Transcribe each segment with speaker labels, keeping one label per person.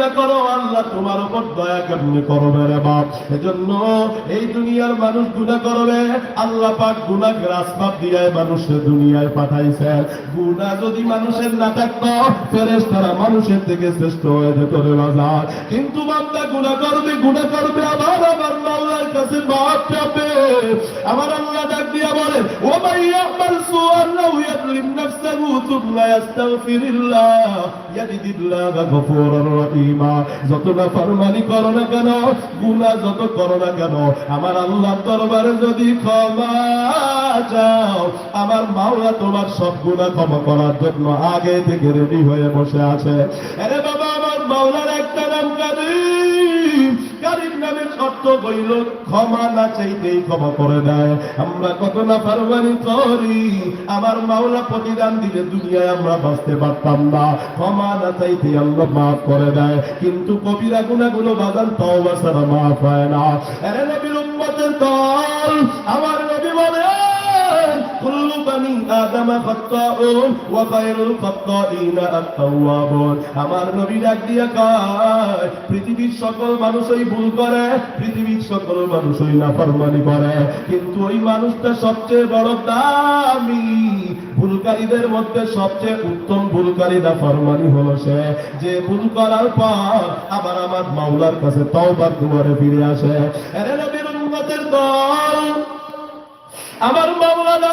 Speaker 1: না করো, আল্লাহ তোমার উপর দয়া কেমনি করবে রে বাপ? এজন্য এই দুনিয়ার মানুষ গুণা করবে। আল্লাহ পাক গুণা গ্রাসপাত দিয়ে মানুষের দুনিয়ায় পাঠাইছে গুণা যদি মানুষের না থাকতো ফেরেস তারা মানুষের থেকে শ্রেষ্ঠ হয়ে যেত রে বাজার কিন্তু বান্দা গুণা করবে গুণা করবে, আবার আমার মাওলার কাছে মাপ চাবে আমার আল্লাহ ডাক দিয়া বলে, ও মাইয়া আমার সুয়ার লাউ ইয়াদলিম নাফসাহু তুমলা ইয়াস্তাগফিরিল্লাহ ইয়াজিদিল্লাহ গফুরুর রহিমা যত না ফরমানি করো না কেন, গুনাহ যত করো না কেন, আমার আল্লাহ দরবারে যদি ক্ষমা চাও, আমার মাওলা তোমার সব গুনাহ ক্ষমা করার জন্য আগে থেকে রেডি হয়ে বসে আছে। আরে বাবা, আমার মাওলার একটা নাম কাদিম অর্থ হইল ক্ষমা না চাইতেই ক্ষমা করে দেয়। আমরা কত না ফারবানি করি, আমার মাওলা প্রতিদান দিলে দুনিয়ায় আমরা বাঁচতে পারতাম না। ক্ষমা না চাইতে আল্লাহ মাফ করে দেয়। কিন্তু কবিরা গুণাগুলো বাজান, তওবা বাসারা মাফ হয় না। আরে দল, আমার আদম খাত্তাউন ওয়া খায়রুল খাত্তাইন আত-তাওয়াবুন। আমার নবী ডাক দিয়া কয়, পৃথিবীর সকল মানুষই ভুল করে, পৃথিবীর সকল মানুষই নাফরমানি করে। কিন্তু ওই মানুষটা সবচেয়ে বড় দামি, ভুলকারীদের মধ্যে সবচেয়ে উত্তম ভুলকারী নাফরমানি হলো সে। যে ভুল করার পর আবার আমার মাওলার কাছে তওবার দুয়ারে ফিরে আসে। আরে নবীর উম্মতের দল, আমার মামলা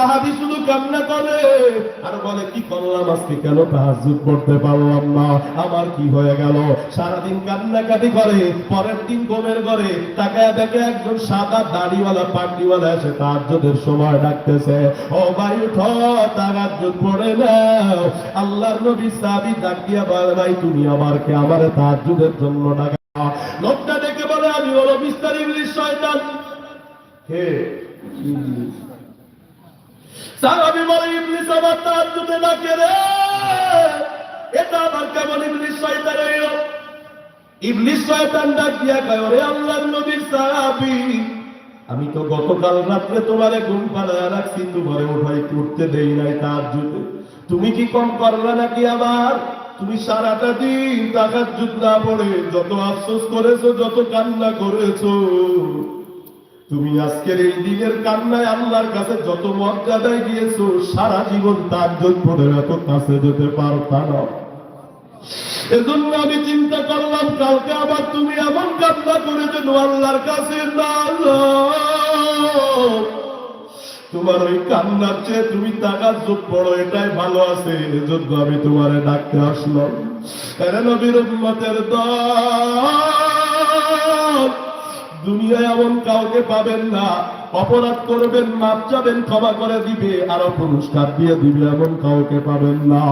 Speaker 1: সাহাবী শুধু কান্না করে। আর বলে, কি করলাম আজকে কেন তাহাজ্জুদ পড়তে পারলাম না? আমার কি হয়ে গেল? সারাদিন কান্নাকাটি করে, পরের দিন ঘুমের ঘরে তাকায় দেখে একজন সাদা দাড়িওয়ালা, পাগড়িওয়ালা এসে তাহাজ্জুদের সময় ডাকতেছে, ও ভাই, উঠো, তাহাজ্জুদ পড়ে নাও। আল্লাহর নবী সাহাবী ডাক দিয়া বলে, ভাই, তুমি আমারকে, আমারে তাহাজ্জুদের জন্য ডাকা। লোকটা দেখে বলে, আমি হলো বিস্তার ইংলিশ শয়তান। কে? ইবলিস সাহাবী বলে, ইবলিস আমার তাহাজ্জুদে ডাকে রে। এটা আবার কেমন ইবলিস শয়তান হইল? ইবলিস শয়তান ডাক দিয়া কয়, ওরে আল্লাহর নবীর আমি তো গতকাল রাত্রে তোমারে ঘুম পাড়ায় রাখছি, তোমারে উঠাই উঠতে দেই নাই তার জুতে। তুমি কি কম করলে নাকি আবার? তুমি সারাটা দিন টাকার যুদ্ধ না পড়ে যত আফসোস করেছ, যত কান্না করেছ তুমি আজকের এই দিনের কান্নায় আল্লাহর কাছে যত মর্যাদায় গিয়েছো, সারা জীবন তার জন্য এত কাছে যেতে পারতা না। এজন্য আমি চিন্তা করলাম, কালকে আবার তুমি এমন কান্না করে যেন আল্লাহর কাছে না তোমার ওই কান্নার চেয়ে তুমি টাকার যোগ বড় এটাই ভালো আছে। এজন্য আমি তোমারে ডাকতে আসলাম। এরে নবীর উম্মতের দল দুনিয়ায় এমন কাউকে পাবেন না। অপরাধ করবেন, মাপ যাবেন ক্ষমা করে দিবে আরও পুরস্কার দিয়ে দিবে, এমন কাউকে পাবেন না।